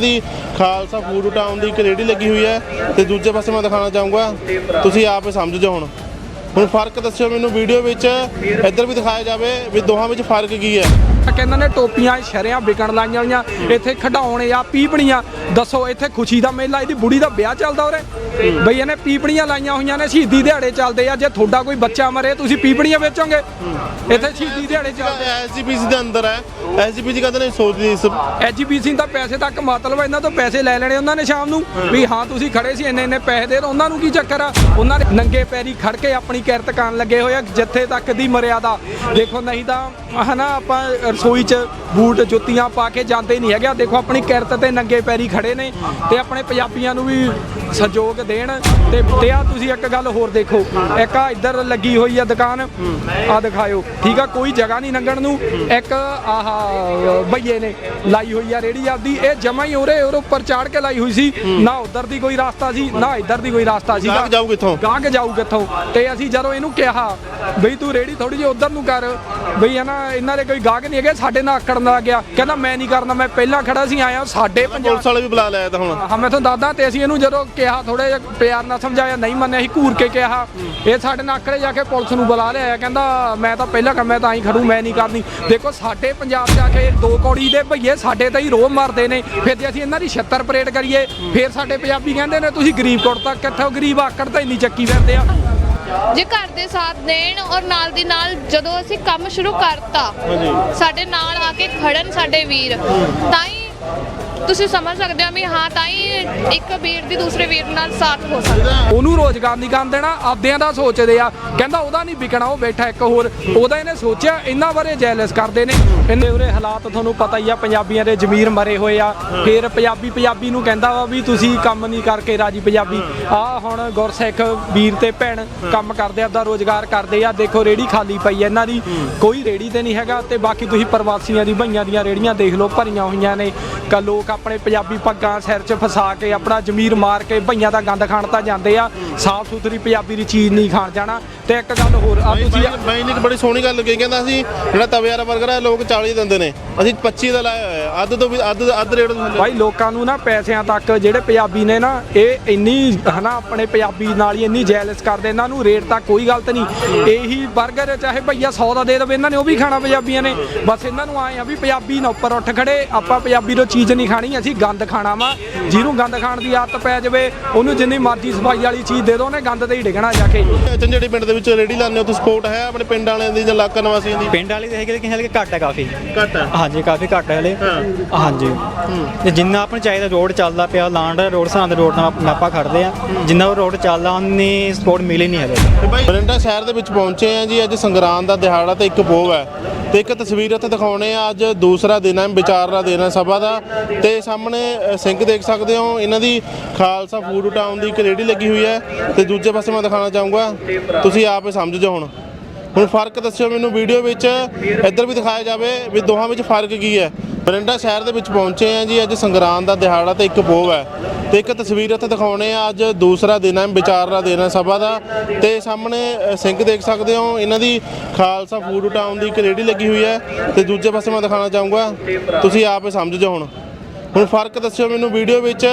ਦੀ Khalsa food town ਦੀ ਇੱਕ ਰੇੜੀ ਲੱਗੀ ਹੋਈ ਹੈ ਤੇ ਦੂਜੇ ਪਾਸੇ ਮੈਂ ਦਿਖਾਣਾ ਚਾਹੂੰਗਾ। ਤੁਸੀਂ ਆਪ ਸਮਝ ਜਾਓ ਹੁਣ। ਹੁਣ ਫ਼ਰਕ ਦੱਸਿਓ ਮੈਨੂੰ ਵੀਡੀਓ ਵਿੱਚ, ਇੱਧਰ ਵੀ ਦਿਖਾਇਆ ਜਾਵੇ ਵੀ ਦੋਹਾਂ ਵਿੱਚ ਫ਼ਰਕ ਕੀ ਹੈ। ਕਹਿੰਦੇ ਨੇ ਟੋਪੀਆਂ ਸ਼ਰਿਆਂ ਵਿਕਣ ਲਾਈਆਂ ਹੋਈਆਂ। ਇੱਥੇ ਖਡਾਉਣੇ ਆ ਪੀਪਣੀਆਂ। ਦੱਸੋ ਇੱਥੇ ਖੁਸ਼ੀ ਦਾ ਮੇਲਾ ਇਹਦੀ ਬੁੜੀ ਦਾ ਵਿਆਹ ਚੱਲਦਾ ਉਰੇ? ਬਈ ਇਹਨੇ ਪੀਪਣੀਆਂ ਲਾਈਆਂ ਹੋਈਆਂ ਨੇ ਸ਼ਹੀਦੀ ਦਿਹਾੜੇ ਚੱਲਦੇ ਆ। ਜੇ ਤੁਹਾਡਾ ਕੋਈ ਬੱਚਾ ਮਰੇ ਤੁਸੀਂ ਪੀਪਣੀਆਂ ਵੇਚੋਗੇ? ਇੱਥੇ ਸ਼ਹੀਦੀ ਦਿਹਾੜੇ ਚੱਲਦੇ ਐਸਜੀਪੀਸੀ ਦੇ ਅੰਦਰ ਹੈ। ਐਸਜੀਪੀਸੀ ਕਦੇ ਨਹੀਂ ਸੋਚਦੀ ਇਸ ਐਜੀਪੀਸੀ ਦਾ ਪੈਸੇ ਤੱਕ ਮਤਲਬ ਇਹਨਾਂ ਤੋਂ ਪੈਸੇ ਲੈ ਲੈਣੇ ਉਹਨਾਂ ਨੇ ਸ਼ਾਮ ਨੂੰ। ਵੀ ਹਾਂ ਤੁਸੀਂ ਖੜੇ ਸੀ ਇੰਨੇ ਇੰਨੇ ਪੈਸੇ ਦੇ ਉਹਨਾਂ ਨੂੰ ਕੀ ਚੱਕਰ ਆ? ਉਹਨਾਂ ਨੇ ਨੰਗੇ ਪੈਰੀ ਖੜ ਕੇ ਆਪਣੀ ਕਿਰਤ ਕਰਨ ਲੱਗੇ ਹੋਏ ਆ ਜਿੱਥੇ ਤੱਕ ਦੀ ਮਰਿਆਦਾ। ਦੇਖੋ ਨਹੀਂ ਤਾਂ ਹਨਾ ਆਪਾਂ ਰਸੋਈ 'ਚ ਬੂਟ ਜੁੱਤੀਆਂ ਪਾ ਕੇ ਜਾਂਦੇ ਨਹੀਂ ਹੈਗੇ। ਦੇਖੋ ਆਪਣੀ ਕਿਰਤ ਤੇ ਨੰਗੇ ਪੈਰੀ ਖੜੇ ਨੇ ਤੇ ਆਪਣੇ ਪੰਜਾਬੀਆਂ ਨੂੰ ਵੀ ਸਹਿਯੋਗ ਦੇਣ। ਤੇ ਤੇ ਆ ਤੁਸੀਂ ਇੱਕ ਗੱਲ ਹੋਰ ਦੇਖੋ। ਇੱਕ ਆ ਇੱਧਰ ਲੱਗੀ ਹੋਈ ਆ ਦੁਕਾਨ। ਆ ਦਿਖਾਇਓ। ਠੀਕ ਆ ਕੋਈ ਜਗ੍ਹਾ ਨਹੀਂ ਲੰਘਣ ਨੂੰ। ਇੱਕ ਆਹ ਬਈਏ ਨੇ ਲਾਈ ਹੋਈ ਆ ਰੇੜੀ ਆਪਦੀ। ਇਹ ਜਮਾ ਹੀ ਉਰੇ ਉਰੇ ਉੱਪਰ ਚਾੜ ਕੇ ਲਾਈ ਹੋਈ ਸੀ। ਨਾ ਉਧਰ ਦੀ ਕੋਈ ਰਾਸਤਾ ਸੀ ਨਾ ਇੱਧਰ ਦੀ ਕੋਈ ਰਾਸਤਾ ਸੀਗਾ ਗਾਹਕ ਜਾਊ ਕਿੱਥੋਂ? ਗਾਹਕ ਜਾਊ ਕਿੱਥੋਂ? ਤੇ ਅਸੀਂ ਜਦੋਂ ਇਹਨੂੰ ਕਿਹਾ ਬਈ ਤੂੰ ਰੇੜੀ ਥੋੜੀ ਜਿਹੀ ਉਧਰ ਨੂੰ ਕਰ। ਬਈ ਹਨਾ ਇਹਨਾਂ ਦੇ ਕੋਈ ਗਾਹਕ ਨਹੀਂ ਹੈਗੇ। ਸਾਡੇ ਨਾਲ ਆਕੜਨ ਲੱਗ ਗਿਆ। ਕਹਿੰਦਾ ਮੈਂ ਨਹੀਂ ਕਰਨਾ ਮੈਂ ਪਹਿਲਾਂ ਖੜਾ ਸੀ ਆਇਆ ਸਾਡੇ ਪੰਜਾਬ ਪੁਲਿਸ ਵਾਲੇ ਵੀ ਬੁਲਾ ਲਿਆ ਤਾਂ ਹੁਣ। ਹਾਂ ਮੈਂ ਤੁਹਾਨੂੰ ਦੱਸਦਾ ਤੇ ਅਸੀਂ ਇਹਨੂੰ ਜਦੋਂ ਕਿਹਾ ਥੋੜੇ ਜਿਹਾ ਪਿਆਰ ਨਾਲ ਸਮਝਾਇਆ ਨਹੀਂ ਮੰਨਿਆ ਅਸੀਂ ਘੂਰ ਕੇ ਕਿਹਾ। ਇਹ ਸਾਡੇ ਨਾਲ ਆਕੜੇ ਜਾ ਕੇ ਪੁਲਿਸ ਨੂੰ ਬੁਲਾ ਲਿਆ ਕਹਿੰਦਾ ਮੈਂ ਤਾਂ ਪਹਿਲਾਂ ਕੰਮ ਮੈਂ ਤਾਂ ਹੀ ਖੜੂ ਮੈਂ ਨਹੀਂ ਕਰਨੀ। ਦੇਖੋ ਸਾਡੇ ਪੰਜਾਬ ਜਾ ਕੇ ਦੋ ਕੌੜੀ ਦੇ ਭਈਏ ਸਾਡੇ ਤੇ ਹੀ ਰੋਹ ਮਾਰਦੇ ਨੇ। ਫਿਰ ਜੇ ਅਸੀਂ ਇਹਨਾਂ ਦੀ 76 ਪਰੇਡ ਕਰੀਏ ਫਿਰ ਸਾਡੇ ਪੰਜਾਬੀ ਕਹਿੰਦੇ ਨੇ ਤੁਸੀਂ ਗਰੀਬ ਕੋਟ ਤੱਕ ਕਿੱਥੋਂ ਗਰੀਬ ਆਕੜ ਤਾਂ ਇੰਨੀ ਚੱਕੀ ਫਿਰਦੇ ਆ। ਜੇ ਘਰ ਦੇ ਸਾਥ ਦੇਣ ਔਰ ਨਾਲ ਦੀ ਨਾਲ ਜਦੋਂ ਅਸੀਂ ਕੰਮ ਸ਼ੁਰੂ ਕਰਤਾ ਸਾਡੇ ਨਾਲ ਆ ਕੇ ਖੜਨ ਸਾਡੇ ਵੀਰ ਤਾਂ ਹੀ ਤੁਸੀਂ ਸਮਝ ਸਕਦੇ ਹੋ ਵੀ ਹਾਂ, ਤਾਂ ਹੀ ਇੱਕ ਵੀਰ ਦੀ ਦੂਸਰੇ ਵੀਰ ਨਾਲ ਸਾਥ ਹੋ ਸਕਦਾ। ਉਹਨੂੰ ਰੋਜ਼ਗਾਰ ਨਹੀਂ ਕਰਨ ਦੇਣਾ, ਆਪਦਿਆਂ ਦਾ ਸੋਚਦੇ ਆ। ਕਹਿੰਦਾ ਉਹਦਾ ਨਹੀਂ ਵਿਕਣਾ, ਉਹ ਬੈਠਾ ਇੱਕ ਹੋਰ। ਉਹਦਾ ਇਹਨੇ ਸੋਚਿਆ, ਇਹਨਾਂ ਬਾਰੇ ਜੈਲਸ ਕਰਦੇ ਨੇ। ਇਹਨੇ ਉਰੇ ਹਾਲਾਤ ਤੁਹਾਨੂੰ ਪਤਾ ਹੀ ਆ, ਪੰਜਾਬੀਆਂ ਦੇ ਜ਼ਮੀਰ ਮਰੇ ਹੋਏ ਆ। ਫਿਰ ਪੰਜਾਬੀ ਪੰਜਾਬੀ ਨੂੰ ਕਹਿੰਦਾ ਵਾ ਵੀ ਤੁਸੀਂ ਕੰਮ ਨਹੀਂ ਕਰਕੇ ਰਾਜੀ ਪੰਜਾਬੀ। ਆ ਹੁਣ ਗੁਰਸਿੱਖ ਵੀਰ ਤੇ ਭੈਣ ਕੰਮ ਕਰਦੇ, ਆਪਦਾ ਰੋਜ਼ਗਾਰ ਕਰਦੇ ਆ। ਦੇਖੋ ਰੇੜੀ ਖਾਲੀ ਪਈ ਆ ਇਹਨਾਂ ਦੀ। ਕੋਈ ਰੇੜੀ ਤੇ ਨਹੀਂ ਹੈਗਾ ਤੇ ਬਾਕੀ ਤੁਸੀਂ ਪ੍ਰਵਾਸੀਆਂ ਦੀ ਭਈਆਂ ਦੀਆਂ ਰੇੜੀਆਂ ਦੇਖ ਲਓ, ਭਰੀਆਂ ਹੋਈਆਂ ਨੇ। ਕਾ ਲੋਕ ਆਪਣੇ ਪੰਜਾਬੀ ਪੱਗਾਂ ਸਿਰ 'ਚ ਫਸਾ ਕੇ ਆਪਣਾ ਜ਼ਮੀਰ ਮਾਰ ਕੇ ਭਈਆਂ ਦਾ ਗੰਦ ਖਾਣ ਤਾਂ ਜਾਂਦੇ ਆ। ਸਾਫ਼ ਸੁਥਰੀ ਪੰਜਾਬੀ ਦੀ ਚੀਜ਼ ਨਹੀਂ ਖਾਣ ਜਾਣਾ। ਤੇ ਇੱਕ ਗੱਲ ਹੋਰ ਆ ਤੁਸੀਂ ਬਾਈ ਨੇ ਬੜੀ ਸੋਹਣੀ ਗੱਲ ਕਹੀ ਕਹਿੰਦਾ ਸੀ ਜਿਹੜਾ ਤਵੇ ਵਾਲਾ 버ਗਰ ਹੈ ਲੋਕ 40 ਦਿੰਦੇ ਨੇ। ਅਸੀਂ 25 ਦਾ ਲਾਇਆ ਹੋਇਆ। ਅੱਧ ਤੋਂ ਵੀ ਅੱਧ ਅੱਧ ਰੇਟ ਤੋਂ। ਭਾਈ ਲੋਕਾਂ ਨੂੰ ਨਾ ਪੈਸਿਆਂ ਤੱਕ ਜਿਹੜੇ ਪੰਜਾਬੀ ਨੇ ਨਾ ਇਹ ਇੰਨੀ ਹਨਾ ਆਪਣੇ ਪੰਜਾਬੀ ਨਾਲ ਹੀ ਇੰਨੀ ਜੈਲਸ ਕਰਦੇ ਇਹਨਾਂ ਨੂੰ ਰੇਟ ਤਾਂ ਕੋਈ ਗਲਤ ਨਹੀਂ। ਇਹੀ 버ਗਰ ਚਾਹੇ ਭਈਆ 100 ਦਾ ਦੇ ਦੇਵੇ ਇਹਨਾਂ ਨੇ ਉਹ ਵੀ ਖਾਣਾ ਪੰਜਾਬੀਆਂ ਨੇ। ਬਸ ਇਹਨਾਂ ਨੂੰ ਆਏ ਆ ਵੀ ਪੰਜਾਬੀ ਨਾ ਉੱਪਰ ਉੱਠ ਖੜੇ ਆਪਾਂ ਪੰਜਾਬੀ ਤੋਂ ਚੀਜ਼ ਨਹੀਂ ਖਾਣੀ ਅਸੀਂ ਗੰਦ ਖਾਣਾ ਵਾ। ਜਿਹਨੂੰ ਗੰਦ ਖਾਣ ਦੀ ਆਦਤ ਪੈ ਜਾਵੇ ਉਹਨੂੰ ਜਿੰਨੀ ਮਰਜ਼ੀ ਸਫ਼ਾਈ ਵਾਲੀ ਚੀਜ਼ ਦੇ ਦੋ ਉਹਨੇ ਗੰਦ ਤੇ ਹੀ ਡਿੱਗਣਾ ਜਾ ਕੇ। ਚੰਜੇੜੀ ਪਿੰਡ ਦੇ ਵਿੱਚ ਰੇੜੀ ਲਾਉਂਦੇ ਹੋ ਤੁਸੀਂ ਸਪੋਰਟ ਹੈ ਆਪਣੇ ਪਿੰਡ ਵਾਲਿਆਂ ਦੀ ਜਾਂ ਇਲਾਕਾ ਨਿਵਾਸੀਆਂ ਦੀ? ਪਿੰਡ ਵਾਲੀ ਤਾਂ ਹੈਗੇ ਲੇਕਿਨ ਹਲੇ ਘੱਟ ਹੈ ਕਾਫੀ। ਘੱਟ ਹੈ? ਹਾਂਜੀ ਕਾਫੀ ਘੱਟ ਹੈ ਹਲੇ। ਹਾਂਜੀ। ਤੇ ਜਿੰਨਾ ਆਪਾਂ ਨੂੰ ਚਾਹੀਦਾ ਰੋਡ ਚੱਲਦਾ ਪਿਆ ਲਾਂਡ ਰੋਡ ਸਾਂ ਦੇ ਰੋਡ ਨਾਲ ਆਪਾਂ ਖੜਦੇ ਆ ਜਿੰਨਾ ਉਹ ਰੋਡ ਚੱਲਦਾ ਉਨੀ ਸਪੋਰਟ ਮਿਲੀ ਨਹੀਂ ਹਲੇ। ਬਰਿੰਡਾ ਸ਼ਹਿਰ ਦੇ ਵਿੱਚ ਪਹੁੰਚੇ ਆ ਜੀ ਅੱਜ ਸੰਗਰਾਂਦ ਦਾ ਦਿਹਾੜਾ ਤੇ ਇੱਕ ਪੋਹ ਹੈ। ਤੇ ਇੱਕ ਤਸਵੀਰ ਇੱਥੇ ਦਿਖਾਉਣੇ ਆ, ਅੱਜ ਦੂਸਰਾ ਦਿਨ ਹੈ ਵਿਚਾਰ ਦਾ ਦਿਨ ਹੈ ਸਭਾ ਦਾ। ਤੇ ਸਾਹਮਣੇ ਸਿੰਘ ਦੇਖ ਸਕਦੇ ਹੋ, ਇਹਨਾਂ ਦੀ ਖਾਲਸਾ ਫੂਡ ਟਾਊਨ ਦੀ ਇੱਕ ਰੇੜੀ ਲੱਗੀ ਹੋਈ ਹੈ। ਤੇ ਦੂਜੇ ਪਾਸੇ ਮੈਂ ਦਿਖਾਉਣਾ ਚਾਹੂੰਗਾ, ਤੁਸੀਂ ਆਪ ਸਮਝ ਜਾਓ ਹੁਣ। ਹੁਣ ਫ਼ਰਕ ਦੱਸਿਓ ਮੈਨੂੰ ਵੀਡੀਓ ਵਿੱਚ, ਇੱਧਰ ਵੀ ਦਿਖਾਇਆ ਜਾਵੇ ਵੀ ਦੋਹਾਂ ਵਿੱਚ ਫ਼ਰਕ ਕੀ ਹੈ। ਬਰਿੰਡਾ ਸ਼ਹਿਰ ਦੇ ਵਿੱਚ ਪਹੁੰਚੇ ਆ ਜੀ, ਅੱਜ ਸੰਗਰਾਂਦ ਦਾ ਦਿਹਾੜਾ ਤੇ ਇੱਕ ਪੋਹ ਹੈ। ਤੇ ਇੱਕ ਤਸਵੀਰ ਇੱਥੇ ਦਿਖਾਉਣੇ ਆ, ਅੱਜ ਦੂਸਰਾ ਦਿਨ ਹੈ ਵਿਚਾਰ ਦਾ ਦਿਨ ਹੈ ਸਭਾ ਦਾ। ਤੇ ਸਾਹਮਣੇ ਸਿੰਘ ਦੇਖ ਸਕਦੇ ਹੋ, ਇਹਨਾਂ ਦੀ ਖਾਲਸਾ ਫੂਡ ਟਾਊਨ ਦੀ ਇੱਕ ਰੇੜੀ ਲੱਗੀ ਹੋਈ ਹੈ। ਤੇ ਦੂਜੇ ਪਾਸੇ ਮੈਂ ਦਿਖਾਣਾ ਚਾਹੂੰਗਾ, ਤੁਸੀਂ ਆਪ ਸਮਝ ਜਾਓ ਹੁਣ। ਹੁਣ ਫ਼ਰਕ ਦੱਸਿਓ ਮੈਨੂੰ ਵੀਡੀਓ ਵਿੱਚ,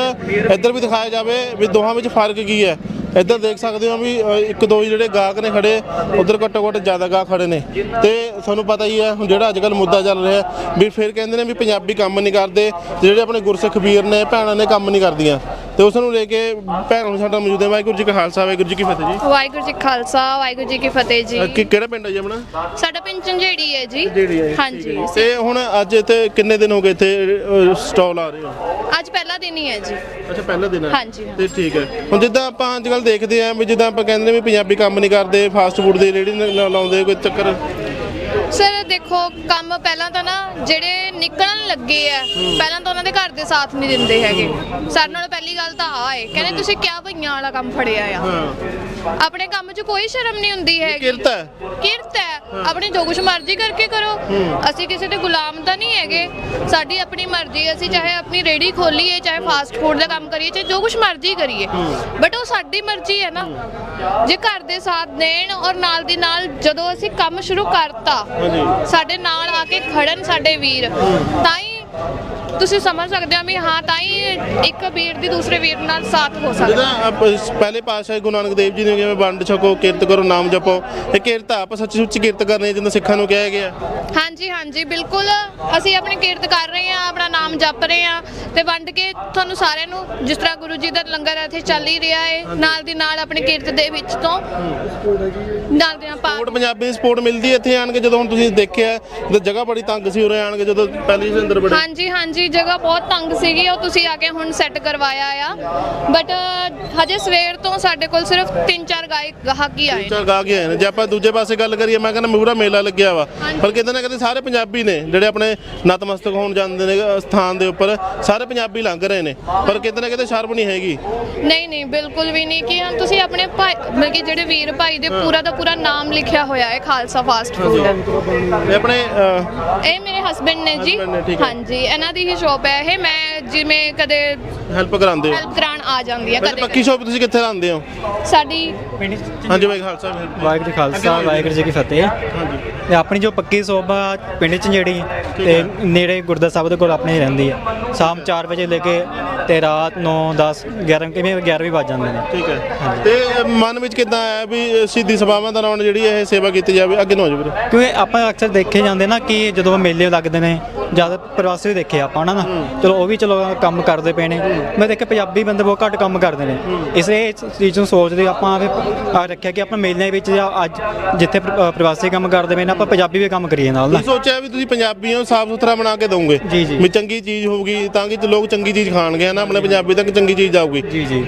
ਇੱਧਰ ਵੀ ਦਿਖਾਇਆ ਜਾਵੇ ਵੀ ਦੋਹਾਂ ਵਿੱਚ ਫ਼ਰਕ ਕੀ ਹੈ। ਇੱਧਰ ਦੇਖ ਸਕਦੇ ਹੋ ਵੀ ਅ, ਇੱਕ ਦੋ ਜਿਹੜੇ ਗਾਹਕ ਨੇ ਖੜੇ ਉਧਰ ਘੱਟੋ ਘੱਟ ਜ਼ਿਆਦਾ ਗਾਹਕ ਖੜੇ ਨੇ। ਤੇ ਤੁਹਾਨੂੰ ਪਤਾ ਹੀ ਹੈ ਹੁਣ ਜਿਹੜਾ ਅੱਜ ਕੱਲ ਮੁੱਦਾ ਚੱਲ ਰਿਹਾ ਵੀ ਫਿਰ ਕਹਿੰਦੇ ਨੇ ਵੀ ਪੰਜਾਬੀ ਕੰਮ ਨਹੀਂ ਕਰਦੇ ਜਿਹੜੇ ਆਪਣੇ ਗੁਰਸਿੱਖ ਵੀਰ ਨੇ ਭੈਣਾਂ ਨੇ ਕੰਮ ਨਹੀਂ ਕਰਦੀਆਂ। ਤੇ ਉਸ ਨੂੰ ਲੈ ਕੇ ਭੈਣਾਂ ਨੂੰ ਸਾਡਾ ਮੌਜੂਦ ਹੈ। ਵਾਹਿਗੁਰੂ ਜੀ ਕਾ ਖਾਲਸਾ ਵਾਹਿਗੁਰੂ ਜੀ ਕੀ ਫਤਿਹ ਜੀ। ਵਾਹਿਗੁਰੂ ਜੀ ਖਾਲਸਾ ਵਾਹਿਗੁਰੂ ਜੀ ਕੀ ਫਤਿਹ ਜੀ। ਅ, ਕਿ- ਕਿਹੜਾ ਪਿੰਡ ਹੈ ਜੀ ਆਪਣਾ? ਸਾਡਾ ਪਿੰਡ ਝੰਜੇੜੀ ਹੈ ਜੀ। ਹਾਂਜੀ। ਤੇ ਹੁਣ ਅੱਜ ਇੱਥੇ ਕਿੰਨੇ ਦਿਨ ਹੋ ਗਏ ਇੱਥੇ ਸਟਾਲ ਆ ਰਹੇ ਹੋ? ਅੱਜ ਪਹਿਲਾ ਦਿਨ ਹੀ ਹੈ ਜੀ। ਅੱਛਾ ਪਹਿਲਾ ਦਿਨ ਹੈ। ਹਾਂਜੀ। ਤੇ ਠੀਕ ਹੈ। ਹੁਣ ਜਿੱਦਾਂ ਆਪਾਂ ਅੱਜ ਕੱਲ ਦੇਖਦੇ ਆਂ ਵੀ ਜਿੱਦਾਂ ਆਪਾਂ ਕਹਿੰਦੇ ਨੇ ਵੀ ਪੰਜਾਬੀ ਕੰਮ ਨਹੀਂ ਕਰਦੇ ਫਾਸਟ ਫੂਡ ਦੀ ਰੇੜੀ ਲਾਉਂਦੇ ਕੋਈ ਚੱਕਰ? ਸਰ ਦੇਖੋ ਕੰਮ ਪਹਿਲਾਂ ਤਾਂ ਨਾ ਜਿਹੜੇ ਨਿਕਲਣ ਲੱਗੇ ਆ ਪਹਿਲਾਂ ਤਾਂ ਉਹਨਾਂ ਦੇ ਘਰ ਦੇ ਸਾਥ ਨਹੀਂ ਦਿੰਦੇ ਹੈਗੇ। ਸਾਡੇ ਨਾਲ ਪਹਿਲੀ ਗੱਲ ਤਾਂ ਆ ਹੈ ਕਹਿੰਦੇ ਤੁਸੀਂ ਕਿਆ ਭਈਆਂ ਵਾਲਾ ਕੰਮ ਫੜਿਆ ਆ? ਆਪਣੇ ਕੰਮ 'ਚ ਕੋਈ ਸ਼ਰਮ ਨਹੀਂ ਹੁੰਦੀ ਹੈਗੀ। ਕਿਰਤ ਹੈ। ਕਿਰਤ ਹੈ। ਆਪਣੀ ਜੋ ਕੁਛ ਮਰਜ਼ੀ ਕਰਕੇ ਕਰੋ। ਅਸੀਂ ਕਿਸੇ ਦੇ ਗੁਲਾਮ ਤਾਂ ਨਹੀਂ ਹੈਗੇ। ਸਾਡੀ ਆਪਣੀ ਮਰਜ਼ੀ ਹੈ, ਅਸੀਂ ਚਾਹੇ ਆਪਣੀ ਰੇੜੀ ਖੋਲੀਏ ਚਾਹੇ ਫਾਸਟ ਫੂਡ ਦਾ ਕੰਮ ਕਰੀਏ ਚਾਹੇ ਜੋ ਕੁਛ ਮਰਜ਼ੀ ਕਰੀਏ। ਬਟ ਉਹ ਸਾਡੀ ਮਰਜ਼ੀ ਹੈ ਨਾ। ਜੇ ਘਰ ਦੇ ਸਾਥ ਦੇਣ ਔਰ ਨਾਲ ਦੀ ਨਾਲ ਜਦੋਂ ਅਸੀਂ ਕੰਮ ਸ਼ੁਰੂ ਕਰਤਾ ਹਾਂਜੀ। ਸਾਡੇ ਨਾਲ ਆ ਕੇ ਖੜਨ ਸਾਡੇ ਵੀਰ। ਤਾਂ ਹੀ ਤੁਸੀਂ ਸਮਝ ਸਕਦੇ ਹੋ ਵੀ ਹਾਂ ਤਾਂ ਹੀ ਇੱਕ ਵੀਰ ਦੀ ਦੂਸਰੇ ਵੀਰ ਨਾਲ ਸਾਥ ਹੋ ਸਕਦਾ। ਜਿਹਦਾ ਪਹਿਲੇ ਪਾਤਸ਼ਾਹ ਗੁਰੂ ਨਾਨਕ ਦੇਵ ਜੀ ਨੇ ਕਿਵੇਂ ਵੰਡ ਛਕੋ ਕਿਰਤ ਕਰੋ ਨਾਮ ਜਪੋ ਇਹ ਕਿਰਤ ਆਪ ਸੱਚੀ ਸੁੱਚੀ ਕਿਰਤ ਕਰਨੀ ਜਿੰਦਾ ਸਿੱਖਾਂ ਨੂੰ ਕਿਹਾ ਗਿਆ। ਹਾਂਜੀ ਹਾਂਜੀ ਬਿਲਕੁਲ। ਅਸੀਂ ਆਪਣੀ ਕੀਰਤ ਕਰ ਰਹੇ ਹਾਂ ਆਪਣਾ ਨਾਮ ਜਪ ਰਹੇ ਹਾਂ ਤੇ ਵੰਡ ਕੇ ਤੁਹਾਨੂੰ ਸਾਰਿਆਂ ਨੂੰ ਜਿਸ ਤਰ੍ਹਾਂ ਗੁਰੂ ਜੀ ਦਾ ਲੰਗਰ ਇੱਥੇ ਚੱਲ ਹੀ ਰਿਹਾ ਹੈ ਨਾਲ ਦੀ ਨਾਲ ਆਪਣੀ ਕੀਰਤ ਦੇ ਵਿੱਚ ਤੋਂ ਨਾਲ ਦੀ ਨਾਲ ਪਾ ਸਪੋਰਟ ਪੰਜਾਬੀ ਦੀ ਸਪੋਰਟ ਮਿਲਦੀ ਹੈ ਇੱਥੇ ਆਣ ਕੇ ਜਦੋਂ ਹੁਣ ਤੁਸੀਂ ਦੇਖਿਆ ਜਗ੍ਹਾ ਬੜੀ ਤੰਗ ਸੀ ਉਰੇ ਆਣ ਕੇ ਜਦੋਂ ਪਹਿਲੀ ਦੇ ਅੰਦਰ ਬੜੇ ਹਾਂਜੀ ਹਾਂਜੀ ਜਗ੍ਹਾ ਬਹੁਤ ਤੰਗ ਸੀਗੀ ਉਹ ਤੁਸੀਂ ਆ ਕੇ ਹੁਣ ਸੈੱਟ ਕਰਵਾਇਆ ਆ। ਬਟ ਹਜੇ ਸਵੇਰ ਤੋਂ ਸਾਡੇ ਕੋਲ ਸਿਰਫ 3-4 ਗਾਇਕ ਗਾਹਕ ਹੀ ਆਏ ਨੇ। ਚਲ ਗਾ ਕੇ ਆਏ ਨੇ। ਜੇ ਆਪਾਂ ਦੂਜੇ ਪਾਸੇ ਗੱਲ ਕਰੀਏ ਮੈਂ ਕਹਿੰਦਾ ਮੂਰਾ ਮੇਲਾ ਲੱਗਿਆ ਵਾ। ਪਰ ਕਿਤੇ ਨਾ ਕਿਤੇ ਸਾਰੇ ਪੰਜਾਬੀ ਨੇ ਜਿਹੜੇ ਆਪਣੇ ਨਤਮਸਤਕ ਹੋਣ ਜਾਂਦੇ ਨੇ ਸਥਾਨ ਦੇ ਉੱਪਰ ਸਾਰੇ ਪੰਜਾਬੀ ਲੰਘ ਰਹੇ ਨੇ। ਪਰ ਕਿਤੇ ਨਾ ਕਿਤੇ ਸ਼ਰਮ ਨਹੀਂ ਹੈਗੀ। ਨਹੀਂ ਨਹੀਂ ਬਿਲਕੁਲ ਵੀ ਨਹੀਂ। ਕਿ ਹੁਣ ਤੁਸੀਂ ਆਪਣੇ ਭਾਈ ਮਤਲਬ ਕਿ ਜਿਹੜੇ ਵੀਰ ਭਾਈ ਦੇ ਪੂਰਾ ਦਾ ਪੂਰਾ ਨਾਮ ਲਿਖਿਆ ਹੋਇਆ ਹੈ ਖਾਲਸਾ ਫਾਸਟ ਫੂਡ ਆਪਣੇ ਇਹ ਮੇਰੇ ਹਸਬੰਡ ਨੇ ਜੀ। ਹਾਂਜੀ ਇਹਨਾਂ ਦੀ ਹੀ ਸ਼ੌਪ ਹੈ ਇਹ ਮੈਂ ਜਿਵੇਂ ਕਦੇ ਹੈਲਪ ਕਰਾਉਂਦੇ ਹੋ? ਹੈਲਪ ਕਰਾਉਣ ਆ ਜਾਂਦੀ ਹੈ ਵੈਸੇ ਕਦੇ ਪੱਕੀ ਸ਼ੋਪ ਤੁਸੀਂ ਕਿੱਥੇ ਲਾਉਂਦੇ ਹੋ? ਸਾਡੀ ਹਾਂਜੀ ਬਾਈ ਖਾਲਸਾ help- ਵਾਹਿਗੁਰੂ ਜੀ ਖਾਲਸਾ ਵਾਹਿਗੁਰੂ ਜੀ ਕੀ ਫਤਿਹ। ਹਾਂਜੀ। ਤੇ ਆਪਣੀ ਜੋ ਪੱਕੀ ਸੋਭਾ ਪਿੰਡ ਚ ਜਿਹੜੀ ਤੇ ਨੇੜੇ ਗੁਰਦਾ ਸਾਹਿਬ ਦੇ ਕੋਲ ਆਪਣੀ ਰਹਿੰਦੀ ਹੈ ਸ਼ਾਮ 4 ਵਜੇ ਲੈ ਕੇ ਤੇ ਰਾਤ 9 10 11 ਕਿਵੇਂ 11 ਵੀ ਵੱਜ ਜਾਂਦੇ ਨੇ। ਠੀਕ ਹੈ। ਤੇ ਮਨ ਵਿੱਚ ਕਿਦਾਂ ਆਇਆ ਵੀ ਸਿੱਧੀ ਸਭਾਵਾਂ ਦੌਰਾਨ ਜਿਹੜੀ ਇਹ ਸੇਵਾ ਕੀਤੀ ਜਾਵੇ ਅੱਗੇ ਨੂੰ ਹੋ ਜਾਵੇ ਵੀਰੇ ਕਿਉਂਕਿ ਆਪਾਂ ਅਕਸਰ ਦੇਖੇ ਜਾਂਦੇ ਨਾ ਕਿ ਜਦੋਂ ਮੇਲੇ ਲੱਗਦੇ ਨੇ ਜ਼ਿਆਦਾ ਪ੍ਰਵਾਸੀ ਵੀ ਦੇਖੇ ਆਪਾਂ ਨਾ ਚਲੋ ਉਹ ਵੀ ਚਲੋ ਕੰਮ ਕਰਦੇ ਪਏ ਨੇ। ਮੈਂ ਦੇਖਿਆ ਪੰਜਾਬੀ ਬੰਦੇ ਬਹੁਤ ਘੱਟ ਕੰਮ ਕਰਦੇ ਨੇ। ਇਸ ਲਈ ਇਸ ਚੀਜ਼ ਨੂੰ ਸੋਚਦੇ ਆਪਾਂ ਫਿਰ ਆ ਰੱਖਿਆ ਕਿ ਆਪਾਂ ਮੇਲਿਆਂ ਵਿੱਚ ਜਾਂ ਅੱਜ ਜਿੱਥੇ ਪ੍ਰਵਾਸੀ ਕੰਮ ਕਰਦੇ ਪਏ ਨੇ ਆਪਾਂ ਪੰਜਾਬੀ ਵੀ ਕੰਮ ਕਰੀਏ ਨਾਲ ਨਾ? ਤੁਸੀਂ ਸੋਚਿਆ ਵੀ ਤੁਸੀਂ ਪੰਜਾਬੀ ਹੋ ਸਾਫ਼ ਸੁਥਰਾ ਬਣਾ ਕੇ ਦੋਗੇ। ਵੀ ਚੰਗੀ ਚੀਜ਼ ਹੋਊਗੀ ਤਾਂ ਕਿ ਲੋਕ ਚੰਗੀ ਚੀਜ਼ ਖਾਣਗੇ ਨਾ ਆਪਣੇ ਪੰਜਾਬੀ ਤੱਕ ਚੰਗੀ ਚੀਜ਼ ਜਾਊਗੀ। ਜੀ ਜੀ।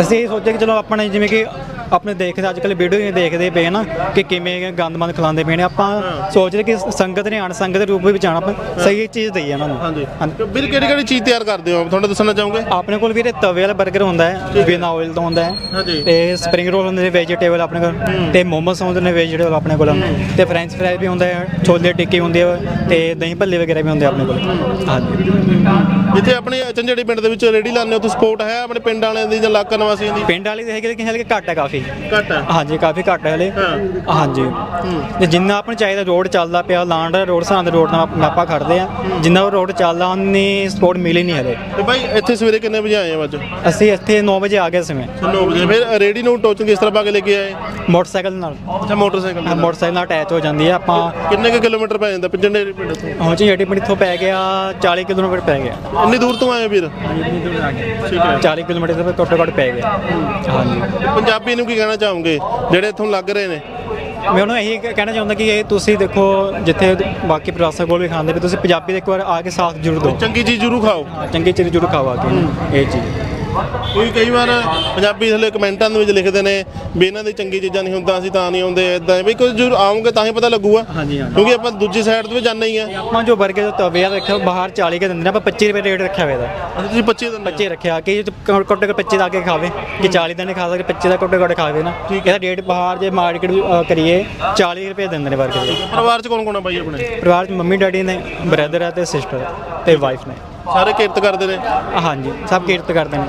ਅਸੀਂ ਇਹ ਸੋਚਿਆ ਕਿ ਚਲੋ ਆਪਣੇ ਜਿਵੇਂ ਕਿ ਆਪਣੇ ਦੇਖਦੇ ਅੱਜ ਕੱਲ੍ਹ ਵੀਡੀਓ ਦੇਖਦੇ ਪਏ ਨਾ ਕਿ ਕਿਵੇਂ ਗੰਦਮੰਦ ਖਿਲਾਉਂਦੇ ਪਏ ਨੇ। ਆਪਾਂ ਸੋਚਦੇ ਕਿ ਸੰਗਤ ਨੇ ਅਣ ਸੰਗਤ ਦੇ ਰੂਪ ਵਿੱਚ ਆਣਾ ਆਪਾਂ ਸਹੀ ਚੀਜ਼ ਦਈਏ ਇਹਨਾਂ ਨੂੰ। ਹਾਂਜੀ। ਵੀਰ ਕਿਹੜੀ ਕਿਹੜੀ ਚੀਜ਼ ਤਿਆਰ ਕਰਦੇ ਹੋ ਤੁਹਾਨੂੰ ਦੱਸਣਾ ਚਾਹੋਗੇ? ਆਪਣੇ ਕੋਲ ਵੀਰੇ ਤਵੇ ਵਾਲਾ 버ਗਰ ਹੁੰਦਾ ਹੈ ਬਿਨਾ ਆਇਲ ਤੋਂ ਹੁੰਦਾ ਹੈ। ਤੇ ਸਪਰਿੰਗ ਰੋਲ ਹੁੰਦੇ ਨੇ ਵੈਜੀਟੇਬਲ ਆਪਣੇ ਕੋਲ। ਤੇ ਮੋਮੋਸ ਹੁੰਦੇ ਨੇ ਵੈਜੀਟੇਬਲ ਆਪਣੇ ਕੋਲ। ਤੇ ਫ੍ਰੈਂਚ ਫਰਾਈ ਵੀ ਹੁੰਦਾ ਹੈ ਛੋਲੇ ਟਿੱਕੀ ਹੁੰਦੀ ਹੈ ਤੇ ਦਹੀਂ ਭੱਲੇ ਵਗੈਰਾ ਵੀ ਹੁੰਦੇ ਆਪਣੇ ਕੋਲ। ਹਾਂਜੀ। ਜਿੱਥੇ ਆਪਣੇ ਚੰਜੇੜੀ ਪਿੰਡ ਦੇ ਵਿੱਚ ਰੇੜੀ ਲਾਉਂਦੇ ਹੋ ਤੁਸੀਂ ਸਪੋਰਟ ਹੈ ਆਪਣੇ ਪਿੰਡ ਵਾਲਿਆਂ ਦੀ ਜਾਂ ਇਲਾਕਾ ਨਿਵਾਸੀਆਂ ਦੀ? ਪਿੰਡ ਵਾਲੀ ਦੇ ਹੈਗੇ ਲੇਕਿਨ ਹਲੇ ਘੱਟ ਹੈ ਕਾਫੀ। ਘੱਟ ਹੈ? ਹਾਂਜੀ ਕਾਫੀ ਘੱਟ ਹੈ ਹਲੇ। ਹਾਂਜੀ। ਤੇ ਜਿੰਨਾ ਆਪਾਂ ਨੂੰ ਚਾਹੀਦਾ ਰੋਡ ਚੱਲਦਾ ਪਿਆ ਲਾਂਡ ਰੋਡ ਸਾਂ ਦੇ ਰੋਡ ਨਾਲ ਆਪਾਂ ਖੜਦੇ ਆ ਜਿੰਨਾ ਉਹ ਰੋਡ ਚੱਲਦਾ ਉਨੀ ਸਪੋਰਟ ਮਿਲੀ ਨਹੀਂ ਹਲੇ। ਤੇ ਬਾਈ ਇੱਥੇ ਸਵੇਰੇ ਕਿੰਨੇ ਵਜੇ ਆਏ ਹੋ ਅੱਜ? ਅਸੀਂ ਇੱਥੇ 9 ਵਜੇ ਆ ਗਏ ਸਮੇਂ। 9 ਵਜੇ। ਫਿਰ ਰੇੜੀ ਨੂੰ ਟੋਚਨ ਕਿਸ ਤਰ੍ਹਾਂ ਪਾ ਕੇ ਲੈ ਕੇ ਆਏ? ਮੋਟਰਸਾਈਕਲ ਨਾਲ। ਅੱਛਾ ਮੋਟਰਸਾਈਕਲ ਤੇ। ਮੋਟਰਸਾਈਕਲ ਨਾਲ ਅਟੈਚ ਹੋ ਜਾਂਦੀ ਹੈ। ਆਪਾਂ ਕਿੰਨੇ ਕੁ ਕਿਲੋਮੀਟਰ ਪੈ ਜਾਂਦਾ? ਚੰਜੇੜੀ ਪਿੰਡ ਤੋਂ ਪਹੁੰਚੇ ਜੱਟੀ ਪਿੰਡ ਇੱਥੋਂ ਪੈ ਗਿਆ 40 ਕਿਲੋਮੀਟਰ ਪੈ ਗਿਆ। ਇੰਨੀ ਦੂਰ ਤੋਂ ਆਏ ਵੀਰ ਠੀਕ ਹੈ 40 ਕਿਲੋਮੀਟਰ ਤੋਂ ਘੱਟੋ ਘੱਟ ਪੈ ਗਿਆ। ਹਾਂਜੀ। ਪੰਜਾਬੀ ਨੂੰ ਕੀ ਕਹਿਣਾ ਚਾਹੋਗੇ? ਜਿਹੜੇ ਇੱਥੋਂ ਲੱਗ ਰਹੇ ਨੇ। ਮੈਂ ਉਹਨੂੰ ਇਹੀ ਕਹਿਣਾ ਚਾਹੁੰਦਾ ਕਿ ਇਹ ਤੁਸੀਂ ਦੇਖੋ ਜਿੱਥੇ ਬਾਕੀ ਪ੍ਰਵਾਸੀਆਂ ਕੋਲ ਵੀ ਖਾਂਦੇ ਵੀ ਤੁਸੀਂ ਪੰਜਾਬੀ ਦੇ ਇੱਕ ਵਾਰ ਆ ਕੇ ਸਾਥ ਜ਼ਰੂਰ ਦਿਓ। ਚੰਗੀ ਚੀਜ਼ ਜ਼ਰੂਰ ਖਾਓ। ਚੰਗੀ ਚੀਜ਼ ਜ਼ਰੂਰ ਖਾਵਾ ਕੇ। ਇਹ ਚੀਜ਼। ਕੋਈ ਕਈ ਵਾਰ ਪੰਜਾਬੀ ਥੱਲੇ ਕਮੈਂਟਾਂ ਦੇ ਵਿੱਚ ਲਿਖਦੇ ਨੇ ਵੀ ਇਹਨਾਂ ਦੀ ਚੰਗੀ ਚੀਜ਼ਾਂ ਨਹੀਂ ਹੁੰਦਾ ਅਸੀਂ ਤਾਂ ਨਹੀਂ ਆਉਂਦੇ ਇਦਾਂ ਵੀ ਕੋਈ ਜ਼ਰੂਰ ਆਉਂਗੇ ਤਾਂ ਹੀ ਪਤਾ ਲੱਗੂਗਾ। ਹਾਂਜੀ, ਹਾਂਜੀ। ਕਿਉਂਕਿ ਆਪਾਂ ਦੂਜੀ ਸਾਈਡ ਤੇ ਵੀ ਜਾਂਦੇ ਹੀ ਆ। ਆਪਾਂ ਜੋ 버ਗਰ ਦਾ ਤਵੇ ਆ ਰੱਖਿਆ ਬਾਹਰ 40 ਕੇ ਦਿੰਦੇ ਨੇ ਆਪਾਂ 25 ਰੁਪਏ ਰੇਟ ਰੱਖਿਆ ਹੋਇਆ ਇਹਦਾ। ਅਸੀਂ ਤੁਸੀਂ 25 ਦਿਨ 25 ਰੱਖਿਆ ਕਿ ਘੱਟੋ ਘੱਟ 25 ਦਾ ਆ ਕੇ ਖਾਵੇ ਕਿ 40 ਦਾ ਨਹੀਂ ਖਾ ਸਕਦੇ 25 ਦਾ ਘੱਟੋ ਘੱਟ ਖਾਵੇ ਨਾ। ਇਹਦਾ ਰੇਟ ਬਾਹਰ ਜੇ ਮਾਰਕੀਟ ਕਰੀਏ 40 ਰੁਪਏ ਦਿੰਦੇ ਨੇ 버ਗਰ ਦੇ। ਪਰਿਵਾਰ ਚ ਕੌਣ ਕੌਣ ਆ ਬਾਈ ਆਪਣੇ? ਪਰਿਵਾਰ 'ਚ ਮੰਮੀ ਡੈਡੀ ਨੇ ਬ੍ਰਦਰ ਹੈ ਤੇ ਸਿਸਟਰ ਤੇ ਵਾਈਫ ਨੇ। ਸਾਰੇ ਕਿਰਤ ਕਰਦੇ ਨੇ? ਹਾਂਜੀ ਸਭ ਕੀਰਤ ਕਰਦੇ ਨੇ।